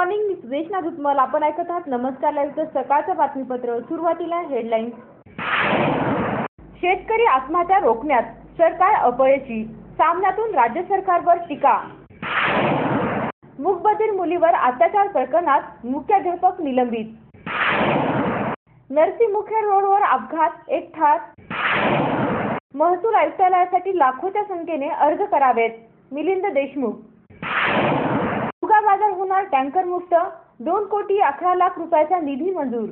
Morning मी सुदेशना नागुतमल आपण ऐकत आहात नमस्कार लाईव्हचं सकाळचं बातमीपत्र. सुरुवातीला हेडलाईन शेतकरी आत्महत्या रोखण्यात सरकार अपयशी. सामन्यातून राज्य सरकारवर टीका. मुकबधीर मुलीवर अत्याचार प्रकरणात मुख्याध्यापक निलंबित. नरसी मुखेड रोडवर अपघात एक ठार. महसूल आयुक्तालयासाठी लाखोच्या संख्येने अर्ज करावेत. मिलिंद देशमुख. फुगा होणार टँकर मुक्त. दोन कोटी अकरा लाख रुपयाचा निधी मंजूर.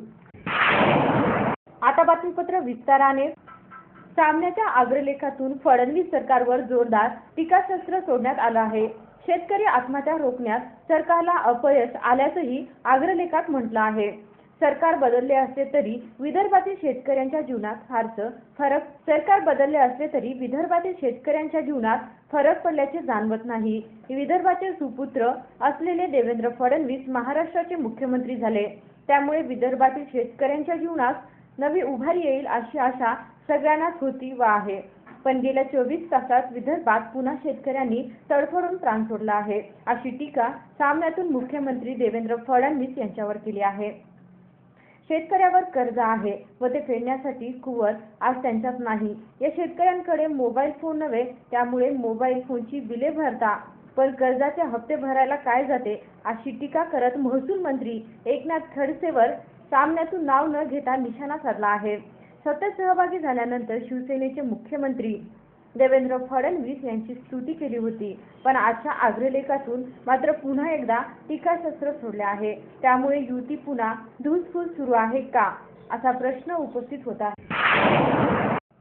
आता बातमीपत्र विस्ताराने. सामन्याच्या अग्रलेखातून फडणवीस सरकारवर जोरदार टीकाशस्त्र सोडण्यात आलं आहे. शेतकरी आत्महत्या रोखण्यात सरकारला अपयश आल्याचंही अग्रलेखात म्हटलं आहे. सरकार बदलले असले तरी विदर्भातील शेतकऱ्यांच्या जीवनात फारसं फरक सरकार बदलले असले तरी विदर्भातील शेतकऱ्यांच्या जीवनात फरक पडल्याचे जाणवत नाही. विदर्भाचे सुपुत्र असलेले देवेंद्र फडणवीस महाराष्ट्राचे मुख्यमंत्री झाले. त्यामुळे विदर्भातील शेतकऱ्यांच्या जीवनात नवी उभारी येईल अशी आशा सगळ्यांनाच होती व आहे. पण गेल्या चोवीस तासात विदर्भात पुन्हा शेतकऱ्यांनी तडफडून प्राण सोडला आहे अशी टीका सामन्यातून मुख्यमंत्री देवेंद्र फडणवीस यांच्यावर केली आहे. शेतकऱ्यावर कर्ज आहे व ते फेडण्यासाठी कुवत आज त्यांच्यात नाही. या शेतकऱ्यांकडे मोबाईल फोन नव्हे त्यामुळे मोबाईल फोनची बिले भरता. पण कर्जाचे हप्ते भरायला काय जाते अशी टीका करत महसूल मंत्री एकनाथ खडसेवर सामन्यातून नाव न घेता निशाणा साधला आहे. सत्तेत सहभागी झाल्यानंतर शिवसेनेचे मुख्यमंत्री देवेंद्र फडणवीस यांची स्तुती केली होती. पण आजच्या अग्रलेखातून मात्र पुन्हा एकदा टीकाशस्त्र सोडले आहे. त्यामुळे युती पुन्हा धुसफूस सुरू आहे का? असा प्रश्न उपस्थित होता.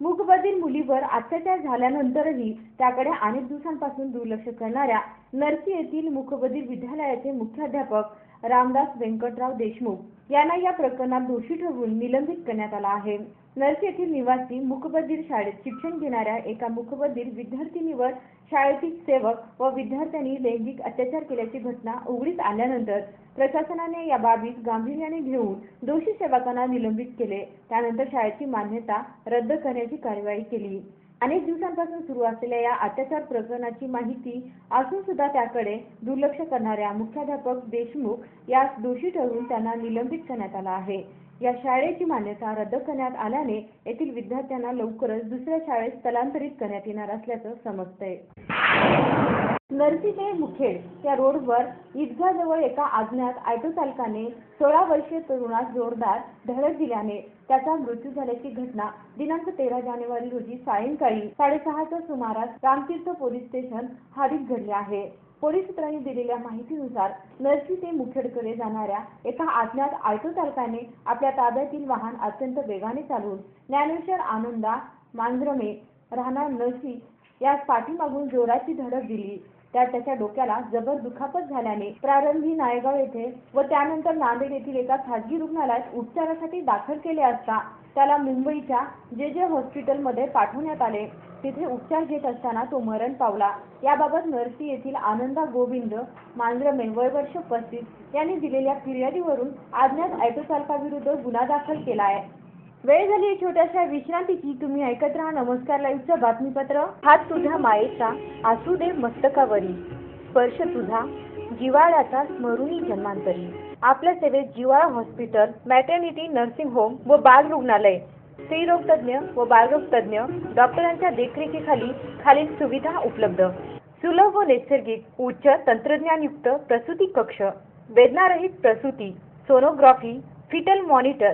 मूकबधीर मुलीवर अत्याचार झाल्यानंतरही त्याकडे अनेक दिवसांपासून दुर्लक्ष करणाऱ्या नरसी येथील मूकबधीर विद्यालयाचे मुख्याध्यापक रामदास व्यंकटराव देशमुख यांना या प्रकरणात दोषी ठरवून निलंबित करण्यात आला आहे. नर्स येथील निवासी मुखबधीर शाळेत शिक्षण घेणाऱ्या एका मुखबधीर विद्यार्थिनीवर शाळेतील सेवक व विद्यार्थ्यांनी लैंगिक अत्याचार केल्याची घटना उघडीस आल्यानंतर प्रशासनाने या बाबीत गांभीर्याने घेऊन दोषी सेवकांना निलंबित केले. त्यानंतर शाळेची मान्यता रद्द करण्याची कारवाई केली. अनेक दिवसांपासून सुरू असलेल्या या अत्याचार प्रकरणाची माहिती असून सुद्धा त्याकडे दुर्लक्ष करणाऱ्या मुख्याध्यापक देशमुख यास दोषी ठरवून त्यांना निलंबित करण्यात आला आहे. या शाळेची मान्यता रद्द करण्यात आल्याने येथील विद्यार्थ्यांना लवकरच दुसऱ्या शाळेत स्थलांतरित करण्यात येणार असल्याचं समजतंय. नरसीचे मुखेड या रोडवर ईदगाजवळ एका अज्ञात ऑटो चालकाने सोळा वर्षीय तरुणास जोरदार धडक दिल्याने त्याचा मृत्यू झाल्याची घटना दिनांक तेरा जानेवारी रोजी सायंकाळी साडेसहाच्या सुमारास रामतीर्थ पोलीस स्टेशन हारीत घडले आहे. पोलीस सूत्रांनी दिलेल्या माहितीनुसार नरसी ते मुखेडकडे जाणाऱ्या एका अज्ञात ऑटो चालकाने आपल्या ताब्यातील वाहन अत्यंत वेगाने चालवून ज्ञानेश्वर आनंदा मांजरमे राहणार नरसी यास पाठीमागून जोराची धडक दिली. त्यात त्याच्या डोक्याला जबर दुखापत झाल्याने प्रारंभी नायगाव येथे व त्यानंतर नांदेड येथील एका खासगी रुग्णालयात उपचारासाठी दाखल केले असता त्याला मुंबईच्या जे जे हॉस्पिटलमध्ये पाठवण्यात आले. तिथे उपचार घेत असताना तो मरण पावला. याबाबत नरसी येथील आनंदा गोविंद मांजरमे वय वर्ष पस्तीस यांनी दिलेल्या फिर्यादीवरून अज्ञात ऑटो चालकाविरुद्ध गुन्हा दाखल केला आहे. वेळ झाली छोट्याशा विश्रांतीची. तुम्ही ऐकत राहा नमस्कार लाईव्हचं बातमीपत्र. हात तुझ्या मायेचा आसू दे मस्तकावरी. स्पर्श तुझा जिवाळ्याचा स्मरुणी जन्मांतरी. आपल्या सेवेत जिवाळा हॉस्पिटल मॅटर्निटी नर्सिंग होम व बाल रुग्णालय. स्त्रीरोग तज्ज्ञ व बालरोग तज्ज्ञ डॉक्टरांच्या देखरेखीखाली खालील सुविधा उपलब्ध. सुलभ व नैसर्गिक उच्च तंत्रज्ञानयुक्त प्रसूती कक्ष. वेदनारहित प्रसूती sonography fetal monitor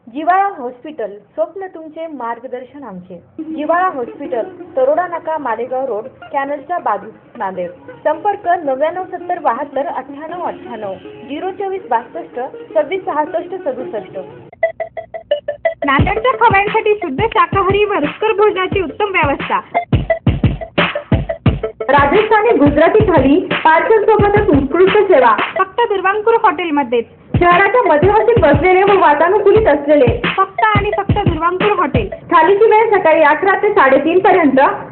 जिवाळा हॉस्पिटल स्वप्न तुमचे मार्गदर्शन आमचे. जिवाळा हॉस्पिटल तरोडा नाका मालेगाव रोड कॅनलच्या बाजूस नांदेड. संपर्क नव्याण्णव सत्तर बहात्तर अठ्ठ्याण्णव अठ्ठ्याण्णव. झिरो चोवीस बासष्ट सव्वीस सहासष्ट सदुसष्ट. नांदेडच्या खव्यांसाठी शुद्ध शाकाहारी व रुचकर भोजनाची उत्तम व्यवस्था. राजस्थानी गुजराती थाली पार्सल सोबतच उत्कृष्ट सेवा. फक्त दुर्वांकूर हॉटेलमध्येच. शहराच्या मध्यवर्ती बसलेले व वातानुकूलित असलेले. फक्त आणि फक्त दुर्वांकूर हॉटेल. थालीची वेळ सकाळी अकरा ते साडेतीन पर्यंत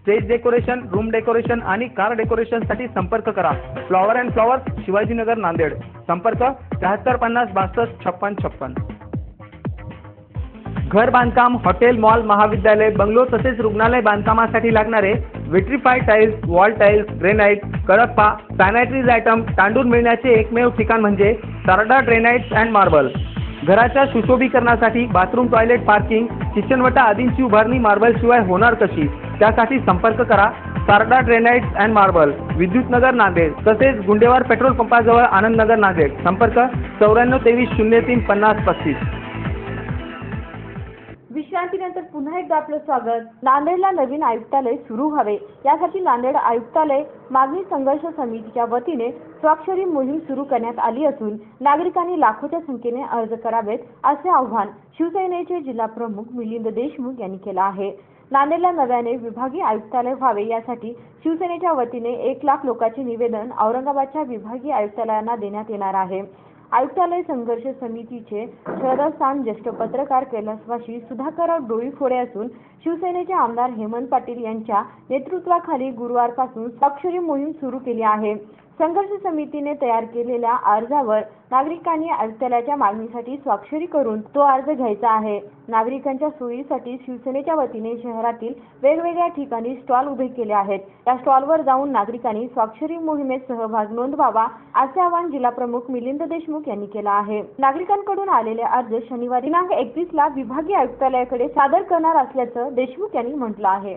स्टेज डेकोरेशन रूम डेकोरेशन आणि कार डेकोरेशनसाठी संपर्क करा. Flower and flowers Shivajinagar Nanded. संपर्क त्र्याहत्तर पन्नास बासष्ट छप्पन छप्पन. घर बांधकाम हॉटेल मॉल महाविद्यालय बंगलो तसेच रुग्णालय बांधकामासाठी लागणारे vitrified tiles wall tiles granite Kadappa sanitaries item तांडून मिळण्याचे एकमेव ठिकाण म्हणजे सारडा ग्रेनाईट्स अँड मार्बल. घराच्या सुशोभीकरणासाठी बाथरूम टॉयलेट पार्किंग किचनवटा आदींची उभारणी मार्बल शिवाय होणार कशी? त्यासाठी संपर्क करा. Sarda granites and marble Vidyutnagar Nanded तसेच गुंडेवार पेट्रोल पंपाजवळ आनंदनगर नांदेड. संपर्क चौऱ्याण्णव तेवीस शून्य तीन पन्नास पस्तीस. विश्रांतीनंतर पुन्हा एकदा आपलं स्वागत. नांदेडला नवीन आयुक्तालय सुरू व्हावे यासाठी नांदेड आयुक्तालय मागणी संघर्ष समितीच्या वतीने स्वाक्षरी मोहीम सुरू करण्यात आली असून नागरिकांनी लाखोच्या संख्येने अर्ज करावेत असे आव्हान शिवसेनेचे जिल्हा प्रमुख मिलिंद देशमुख यांनी केलं आहे. नांदेडला नव्याने विभागीय आयुक्तालय व्हावे यासाठी शिवसेनेच्या वतीने एक लाख लोकांचे निवेदन औरंगाबादच्या विभागीय आयुक्तालयांना देण्यात येणार आहे. आयुक्तालय संघर्ष समितीचे शहरस्थान ज्येष्ठ पत्रकार कैलासवाशी सुधाकरराव डोईफोडे असून शिवसेनेचे आमदार हेमंत पाटील यांच्या नेतृत्वाखाली गुरुवारपासून स्वाक्षरी मोहीम सुरू केली आहे. संघर्ष समितीने तयार केलेल्या अर्जावर नागरिकांनी आयुक्तालयाच्या मागणीसाठी स्वाक्षरी करून तो अर्ज घ्यायचा आहे. नागरिकांच्या सोयीसाठी शिवसेनेच्या वतीने शहरातील वेगवेगळ्या ठिकाणी स्टॉल उभे केले आहेत. या स्टॉलवर जाऊन नागरिकांनी स्वाक्षरी मोहिमेत सहभाग नोंदवावा असे आवाहन जिल्हा प्रमुख मिलिंद देशमुख यांनी केलं आहे. नागरिकांकडून आलेले अर्ज शनिवारी दिनांक एकतीस ला विभागीय आयुक्तालयाकडे सादर करणार असल्याचं देशमुख यांनी म्हटलं आहे.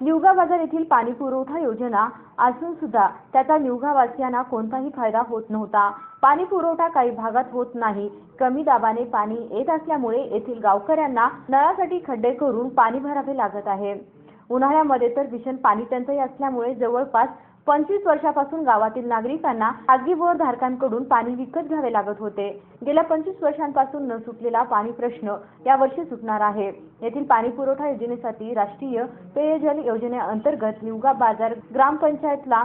निवगा बाजार येथील पाणी पुरवठा योजना असून सुद्धा त्याचा निवगावासियांना कोणताही फायदा होत नव्हता. पाणी पुरवठा काही भागात होत नाही. कमी दाबाने पाणी येत असल्यामुळे येथील गावकऱ्यांना नळासाठी खड्डे करून पाणी भरावे लागत आहे. उन्हाळ्यामध्ये तर भीषण पाणी टंचाई असल्यामुळे जवळपास पंचवीस वर्षापासून गावातील नागरिकांना खाजगी बोर धारकांकडून पाणी विकत घ्यावे लागत होते. गेल्या पंचवीस वर्षांपासून न सुटलेला पाणी प्रश्न यावर्षी सुटणार आहे. येथील पाणी पुरवठा योजनेसाठी राष्ट्रीय पेयजल योजनेअंतर्गत निवगा बाजार ग्रामपंचायतला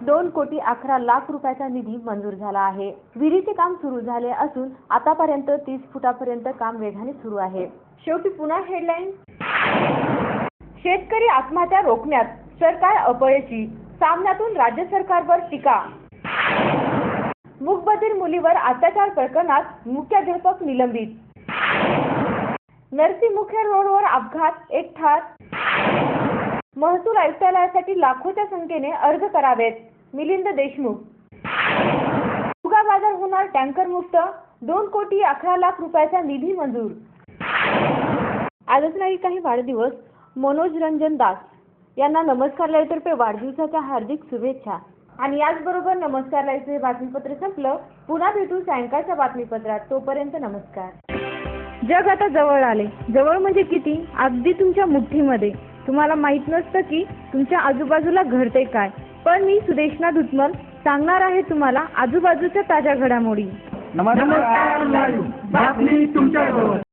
दोन कोटी अकरा लाख रुपयाचा निधी मंजूर झाला आहे. विहिरीचे काम सुरू झाले असून आतापर्यंत तीस फुटापर्यंत काम वेगाने सुरू आहे. शेवटी पुन्हा हेडलाईन शेतकरी आत्महत्या रोखण्यात सरकार अपयशी सामन्यातून राज्य सरकारवर टीका. मुकबधीर मुलीवर अत्याचार प्रकरणात मुख्याध्यापक निलंबित. नरसी मुख्य रोडवर अपघात एक ठार. महसूल आयुक्तालयासाठी लाखोच्या संख्येने अर्ज करावेत मिलिंद देशमुख. दुगा बाजार होणार टँकर मुक्त दोन कोटी अकरा लाख रुपयाचा निधी मंजूर. आजच नाही काही वाढदिवस मनोज रंजन दास. यांना नमस्कार लाईव्हतर्फे वाढदिवसाच्या हार्दिक शुभेच्छा. आणि याचबरोबर नमस्कार लाईव्हचं हे बातमीपत्र संपलं. पुन्हा भेटू सायंकाळच्या बातमीपत्रात. तोपर्यंत नमस्कार. जग आता जवळ आले. जवळ म्हणजे किती? अगदी तुमच्या मुठ्ठीमध्ये तुम्हाला माहीत नसतं की तुमच्या आजूबाजूला घडते काय. पण मी सुदेशना दुत्मल सांगणार आहे तुम्हाला आजूबाजूच्या ताज्या घडामोडी. नमस्कार. बातमी तुमच्याबरोबर